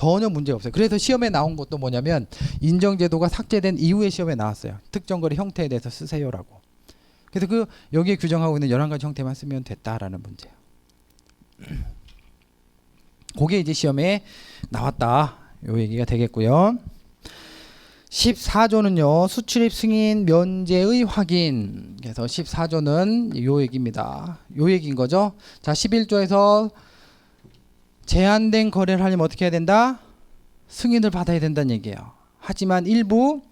전혀 문제 없어요. 그래서 시험에 나온 것도 뭐냐면 인정제도가 삭제된 이후에 시험에 나왔어요. 특정 거래 형태에 대해서 쓰세요라고. 그래서 그 여기에 규정하고 있는 11가지 형태만 쓰면 됐다라는 문제예요. 그게 이제 시험에 나왔다. 요 얘기가 되겠고요. 14조는요. 수출입 승인 면제의 확인. 그래서 14조는 요 얘기입니다. 요 얘기인 거죠. 자, 11조에서 제한된 거래를 하려면 어떻게 해야 된다? 승인을 받아야 된다는 얘기예요. 하지만 일부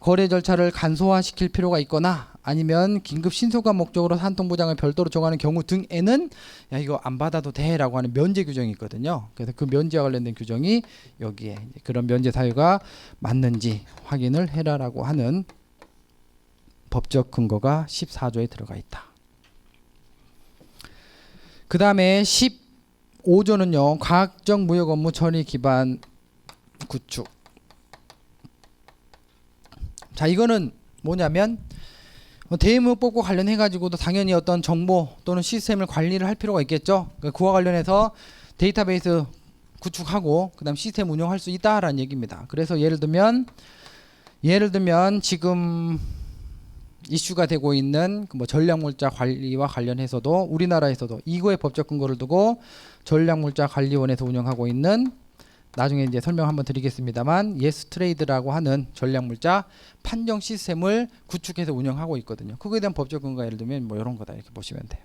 거래 절차를 간소화시킬 필요가 있거나 아니면 긴급 신속한 목적으로 산통보장을 별도로 정하는 경우 등에는 야 이거 안 받아도 돼라고 하는 면제 규정이 있거든요. 그래서 그 면제와 관련된 규정이 여기에 그런 면제 사유가 맞는지 확인을 해라라고 하는 법적 근거가 14조에 들어가 있다. 그 다음에 15조는요 과학적 무역 업무 처리 기반 구축. 자 이거는 뭐냐면 뭐 대무법과 관련해 가지고도 당연히 어떤 정보 또는 시스템을 관리를 할 필요가 있겠죠. 그 그와 관련해서 데이터베이스 구축하고 그다음 시스템 운영할 수 있다라는 얘기입니다. 그래서 예를 들면 예를 들면 지금 이슈가 되고 있는 그뭐 전략물자 관리와 관련해서도 우리나라에서도 이거의 법적 근거를 두고 전략물자 관리원에서 운영하고 있는 나중에 이제 설명 한번 드리겠습니다만 예스 트레이드라고 하는 전략물자 판정 시스템을 구축해서 운영하고 있거든요. 그거에 대한 법적 근거 예를 들면 뭐 이런 거다 이렇게 보시면 돼요.